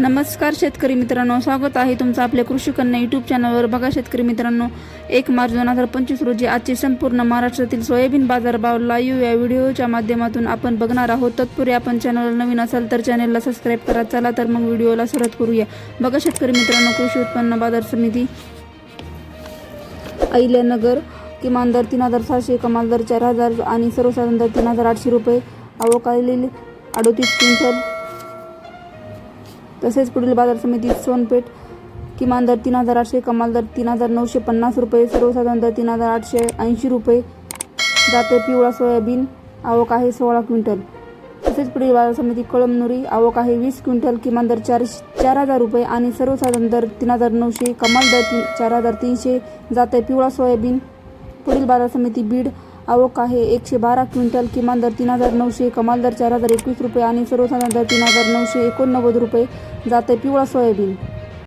नमस्कार शेतकरी मित्रांनो स्वागत आहे तुमचं आपल्या कृषी कन्या यूट्यूब चॅनलवर बघा शेतकरी मित्रांनो एक मार्च दोन हजार पंचवीस रोजी आजचे संपूर्ण महाराष्ट्रातील सोयाबीन बाजारभाव लाईव्ह या व्हिडिओच्या माध्यमातून आपण बघणार आहोत. तत्पूर्वी आपण चॅनल नवीन असाल तर चॅनलला सबस्क्राईब करा. चला तर मग व्हिडिओला सुरुवात करूया. बघा शेतकरी मित्रांनो कृषी उत्पन्न बाजार समिती अहिल्यानगर किमान दर तीन हजार सहाशे कमाल दर चार हजार आणि सर्वसाधारण दर तीन हजार आठशे रुपये. आवक अडोतीस क्विंटल. तसेच पुढील बाजार समितीत सोनपेठ किमान दर तीन हजार आठशे कमाल दर तीन हजार नऊशे पन्नास रुपये सर्वसाधारण दर तीन हजार आठशे ऐंशी रुपये. जाते पिवळा सोयाबीन आवक आहे सोळा क्विंटल. तसेच पुढील बाजार समिती कळमनुरी आवक आहे वीस क्विंटल किमान दर चार चार हजार रुपये आणि सर्वसाधारण दर तीन हजार नऊशे कमाल दर तीन चार हजार तीनशे. जाते पिवळा सोयाबीन. पुढील बाजार समिती बीड आवक आहे. एकशे बारा क्विंटल किमान दर तीन हजार नऊशे कमाल दर चार हजार एकवीस रुपये आणि सर्वसाधारण दर तीन हजार नऊशे एकोणनव्वद रुपये जाते पिवळा सोयाबीन.